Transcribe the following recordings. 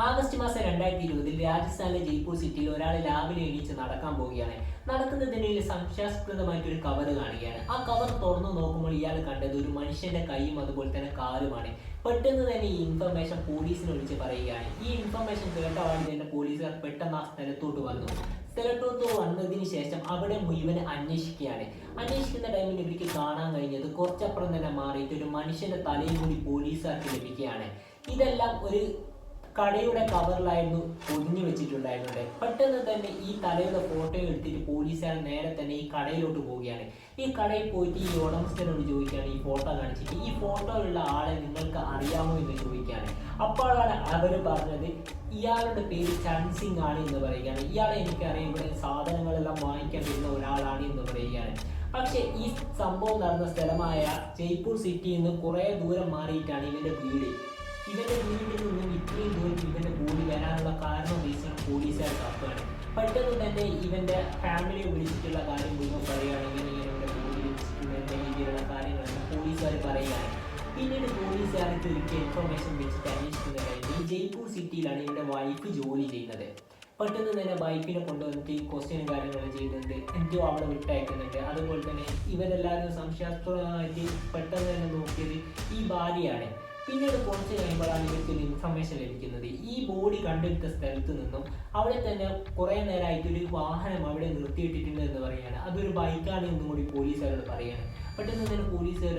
August മാസം രണ്ടായിരത്തി ഇരുപതിൽ രാജസ്ഥാനിലെ ജയ്പൂർ സിറ്റിയിൽ ഒരാൾ രാവിലെ എണീച്ച് നടക്കാൻ പോവുകയാണ്. നടക്കുന്നതിനിടയിൽ സംശയാസ്പദമായിട്ടൊരു കവർ കാണുകയാണ്. ആ കവർ തുറന്നു നോക്കുമ്പോൾ ഇയാൾ കണ്ടത് ഒരു മനുഷ്യന്റെ കൈയും അതുപോലെ തന്നെ കാലുമാണ്. പെട്ടെന്ന് തന്നെ ഈ ഇൻഫർമേഷൻ പോലീസിനെ വിളിച്ച് പറയുകയാണ്. ഈ ഇൻഫർമേഷൻ കേട്ട ഉടനെ തന്നെ പോലീസുകാർ പെട്ടെന്ന് ആ സ്ഥലത്തോട്ട് വന്നു. സ്ഥലത്തോട്ട് വന്നതിന് ശേഷം അവിടെ മുഴുവൻ അന്വേഷിക്കുകയാണ്. അന്വേഷിക്കുന്ന ടൈമിൽ ഇവർക്ക് കാണാൻ കഴിഞ്ഞത് കുറച്ചപ്പുറം തന്നെ മാറിയിട്ട് ഒരു മനുഷ്യന്റെ തലയും കൂടി പോലീസുകാർക്ക് ലഭിക്കുകയാണ്. ഇതെല്ലാം ഒരു കടയുടെ കവറിലായിരുന്നു പൊതിഞ്ഞു വെച്ചിട്ടുണ്ടായിരുന്നത്. പെട്ടെന്ന് തന്നെ ഈ തലയുടെ ഫോട്ടോ എടുത്തിട്ട് പോലീസുകാർ നേരെ തന്നെ ഈ കടയിലോട്ട് പോവുകയാണ്. ഈ കടയിൽ പോയിട്ട് ഈ ഉടമസ്ഥനോട് ചോദിക്കുകയാണ് ഈ ഫോട്ടോ കാണിച്ചിട്ട് ഈ ഫോട്ടോയിലുള്ള ആളെ നിങ്ങൾക്ക് അറിയാമോ? എന്ന് ചോദിക്കുകയാണ്. അപ്പോഴാണ് അവർ പറഞ്ഞത് ഇയാളുടെ പേര് ചൺസിംഗ് ആണ് എന്ന് പറയുകയാണ്. ഇയാളെ എനിക്കറിയാം ഇവിടെ സാധനങ്ങളെല്ലാം വാങ്ങിക്കാൻ വരുന്ന ഒരാളാണ് എന്ന് പറയുകയാണ്. പക്ഷേ ഈ സംഭവം നടന്ന സ്ഥലമായ ജയ്പൂർ സിറ്റിയിൽ നിന്ന് കുറേ ദൂരം മാറിയിട്ടാണ് ഇവന്റെ വീട്. ഇവന്റെ വീട്ടിൽ നിന്നും ഇത്രയും ദൂരം ഇവന്റെ കൂടി വരാനുള്ള കാരണം റീസൺ പോലീസുകാർ തപ്പുകയാണ് പെട്ടെന്ന് തന്നെ ഇവന്റെ ഫാമിലിയെ വിളിച്ചിട്ടുള്ള കാര്യം മുഴുവൻ പറയുകയാണെങ്കിൽ ഇവരുടെ ഇങ്ങനെ ഇവന്റെ രീതിയിലുള്ള കാര്യങ്ങളെല്ലാം പോലീസുകാർ പറയുകയാണ്. പിന്നീട് പോലീസുകാർക്ക് ഒരിക്കൽ ഇൻഫർമേഷൻ വെച്ചിട്ട് അന്വേഷിക്കുന്ന കാര്യം ഈ ജയ്പൂർ സിറ്റിയിലാണ് ഇവന്റെ വൈഫ് ജോലി ചെയ്യുന്നത്. പെട്ടെന്ന് തന്നെ ബൈക്കിനെ കൊണ്ടുവന്നിട്ട് ഈ ക്വസ്റ്റ്യനും കാര്യങ്ങളും ചെയ്യുന്നുണ്ട്. എന്തോ അവിടെ വിട്ടയക്കുന്നുണ്ട്. അതുപോലെ തന്നെ ഇവരെല്ലാവരും സംശയാസ്പദമായിട്ട് പെട്ടെന്ന് തന്നെ നോക്കിയത് ഈ ഭാര്യയാണ്. പിന്നീട് കുറച്ച് കഴിയുമ്പോഴാണ് ഇവർക്ക് ഒരു ഇൻഫർമേഷൻ ലഭിക്കുന്നത്. ഈ ബോഡി കണ്ടെടുത്ത സ്ഥലത്ത് നിന്നും അവിടെ തന്നെ കുറേ നേരമായിട്ട് ഒരു വാഹനം അവിടെ നിർത്തിയിട്ടിട്ടുണ്ട് എന്ന് പറയുകയാണ്. അതൊരു ബൈക്കാണ് എന്നും കൂടി പോലീസുകാരോട് പറയുകയാണ് പെട്ടെന്ന് തന്നെ പോലീസുകാർ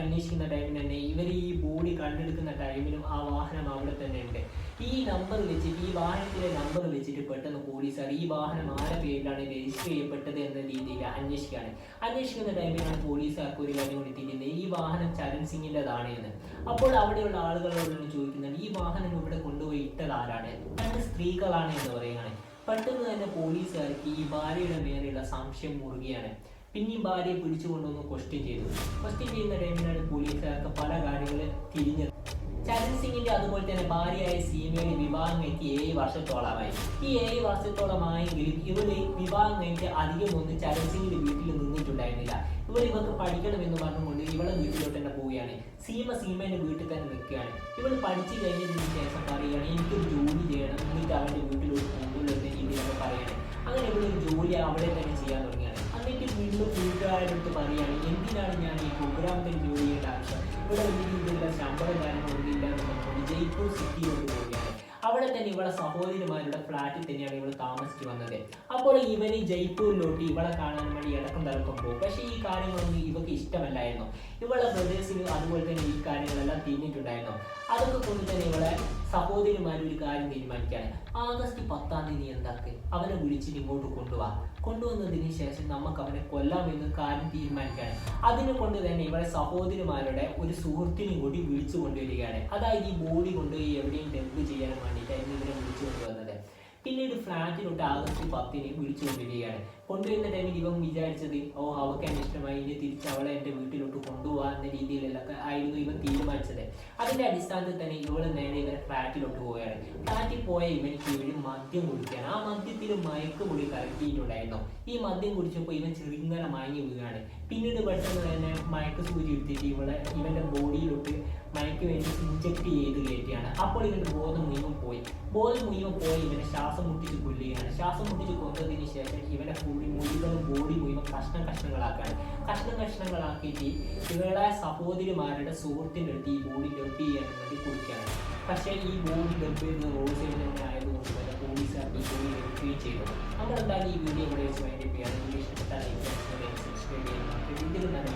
അന്വേഷിക്കുന്ന ടൈമിൽ തന്നെ ഇവർ ഈ ബോഡി കണ്ടെടുക്കുന്ന ടൈമിലും ആ വാഹനം അവിടെ തന്നെ ഉണ്ട്. ഈ നമ്പർ വെച്ചിട്ട് ഈ വാഹനത്തിലെ നമ്പർ വെച്ചിട്ട് പെട്ടെന്ന് പോലീസുകാർ ഈ വാഹനം ആരുടെ പേരിലാണ് രജിസ്റ്റർ ചെയ്യപ്പെട്ടത് എന്ന രീതിയിൽ അന്വേഷിക്കുകയാണ്. അന്വേഷിക്കുന്ന ടൈമിലാണ് പോലീസുകാർക്ക് ഒരു കാര്യം കൂടി ഈ വാഹനം ചരൺ സിംഗിന്റെതാണ് എന്ന്. അപ്പോൾ അവിടെയുള്ള ആളുകളോട് ചോദിക്കുന്നത് ഈ വാഹനം ഇവിടെ കൊണ്ടുപോയി ഇട്ടത് ആരാണ്? രണ്ട് സ്ത്രീകളാണ് എന്ന് പറയുകയാണ്. പെട്ടെന്ന് തന്നെ പോലീസുകാർക്ക് ഈ ഭാര്യയുടെ മേലെയുള്ള സംശയം മുറുകയാണ്. പിന്നെയും ഭാര്യയെ പിടിച്ചു കൊണ്ടുവന്ന് ക്വസ്റ്റ്യൻ ചെയ്തു. ക്വസ്റ്റ്യൻ ചെയ്യുന്ന ടൈമിലാണ് പോലീസുകാർക്ക് പല കാര്യങ്ങൾ തിരിഞ്ഞത്. ചരൺ സിംഗിന്റെ അതുപോലെ തന്നെ ഭാര്യയായ സീമയുടെ വിവാഹം കഴിഞ്ഞ് ഏഴ് വർഷത്തോളമായി. ഈ ഏഴ് വർഷത്തോളമായെങ്കിലും ഇവർ വിവാഹം കഴിഞ്ഞ് അധികം ഒന്നും ചരൺ സിംഗിന്റെ വീട്ടിൽ നിന്നിട്ടുണ്ടായിരുന്നില്ല. ഇവർ ഇവർക്ക് പഠിക്കണമെന്ന് പറഞ്ഞുകൊണ്ട് ഇവളെ വീട്ടിലോട്ട് തന്നെ പോവുകയാണ്. സീമ സീമേന്റെ വീട്ടിൽ തന്നെ നിൽക്കുകയാണ്. ഇവൾ പഠിച്ചു കഴിഞ്ഞതിന് ശേഷം പറയുകയാണ് എനിക്കൊരു ജോലി ചെയ്യണം. എന്നിട്ട് അവന്റെ വീട്ടിലോട്ട് എന്ന രീതിയിലൊക്കെ പറയുകയാണ് അങ്ങനെ ഇവിടെ ഒരു ജോലി അവിടെ തന്നെ ചെയ്യാൻ വീണ്ടും വീട്ടുകാരെടുത്ത് പറയുകയാണ് എന്തിനാണ് ഞാൻ ഈ പ്രോഗ്രാമിൽ ജോലി ചെയ്യേണ്ട ആവശ്യം? ഇവിടെ വലിയ രീതിയിലുള്ള ശമ്പളം കാര്യങ്ങളൊന്നുമില്ല എന്നുള്ളത് ജയ്പൂർ സിറ്റിയിലോട്ട് പോവുകയാണ്. അവിടെ തന്നെ ഇവളെ സഹോദരിമാരുടെ ഫ്ലാറ്റിൽ തന്നെയാണ് ഇവൾ താമസിച്ചു വന്നത്. അപ്പോൾ ഇവന് ജയ്പൂരിലോട്ട് ഇവളെ കാണാൻ വേണ്ടി ഇടക്കം തലക്കം പോകും. പക്ഷേ ഈ കാര്യങ്ങളൊന്നും ഇവക്ക് ഇഷ്ടമല്ലായിരുന്നു. ഇവളെ ബ്രദേഴ്സിന് അതുപോലെ തന്നെ ഈ കാര്യങ്ങളെല്ലാം തിന്നിട്ടുണ്ടായിരുന്നു അതൊക്കെ കൊണ്ട് തന്നെ ഇവളെ സഹോദരിമാർ ഒരു കാര്യം തീരുമാനിക്കുകയാണ്. ആഗസ്റ്റ് പത്താം തീയതി എന്താക്ക്? അവനെ വിളിച്ചിട്ട് ഇങ്ങോട്ട് കൊണ്ടുപോവാ കൊണ്ടുവന്നതിന് ശേഷം നമുക്ക് അവനെ കൊല്ലാമെന്ന് കാര്യം തീരുമാനിക്കുകയാണ്. അതിനെ കൊണ്ട് തന്നെ ഇവരെ സഹോദരിമാരുടെ ഒരു സുഹൃത്തിനെയും കൂടി വിളിച്ചു കൊണ്ടുവരികയാണ്. അതായത് ഈ ബോഡി കൊണ്ടുപോയി എവിടെയും ഡെമ്പ് ചെയ്യാൻ വേണ്ടിയിട്ടായിരുന്നു ഇവരെ വിളിച്ചു കൊണ്ടുവന്നത്. പിന്നീട് ഫ്ലാറ്റിലോട്ട് ആഗസ്റ്റ് പത്തിന് വിളിച്ചു കൊണ്ടുവരികയാണ് കൊണ്ടുവരുന്ന ടൈമിൽ ഇവൻ വിചാരിച്ചത് ഓ അവൾക്ക് എന്നെ ഇഷ്ടമായി ഇനി തിരിച്ച് അവളെ എന്റെ വീട്ടിലോട്ട് കൊണ്ടുപോകാൻ എന്ന രീതിയിലൊക്കെ ആയിരുന്നു ഇവൻ തീരുമാനിച്ചത്. അതിന്റെ അടിസ്ഥാനത്തിൽ തന്നെ ഇവൾ നേരെ ഇവരെ ഫ്ലാറ്റിലോട്ട് പോവുകയാണ്. ഫ്ലാറ്റിൽ പോയ ഇവനിക്ക് ഇവർ മദ്യം കുടിക്കുകയാണ് ആ മദ്യത്തിൽ മയക്കുപൊടി കലക്കിയിട്ടുണ്ടായിരുന്നു. ഈ മദ്യം കുടിച്ചപ്പോൾ ഇവൻ ചെറുങ്ങനെ മയങ്ങി വീഴുകയാണ് പിന്നീട് പെട്ടെന്ന് തന്നെ മയക്ക് സൂചി എടുത്തിട്ട് ഇവളെ ഇവന്റെ ബോഡിയിലോട്ട് മയക്ക് വേണ്ടി ഇഞ്ചക്ട് ചെയ്ത് കയറ്റിയാണ്. അപ്പോൾ ഇവന്റെ ബോധം മുഴുവൻ പോയി. ബോധം മുഴുവൻ പോയി ഇവനെ ശ്വാസം മുട്ടിച്ച് കൊല്ലുകയാണ്. ശ്വാസം മുട്ടിച്ച് കൊന്നതിന് ശേഷം ഇവനെ കൂടി മുഴുവൻ ബോഡി മുഴുവൻ കഷ്ണം കഷ്ണങ്ങളാക്കാണ് കഷ്ണം കഷ്ണങ്ങളാക്കിയിട്ട് ഇവരുടെ സഹോദരിമാരുടെ സുഹൃത്തിന്റെ അടുത്ത് ഈ ബോഡി ഡെപ്പ് ചെയ്യാൻ വേണ്ടി കൊടുക്കുകയാണ് പക്ഷേ ഈ ബോഡി ഡെപ്പ് ചെയ്യുന്ന റോഡ് ആയതുകൊണ്ട് തന്നെ പോലീസുകാർ ഈ ബോഡി എടുക്കുകയും ചെയ്തു. നമ്മളെന്തായാലും ഈ വീഡിയോ ഇവിടെ വെച്ച് ചെയ്യാൻ. വീഡിയോ ഇഷ്ടപ്പെട്ടാൽ സബ്സ്ക്രൈബ് ഇതിൽ നല്ല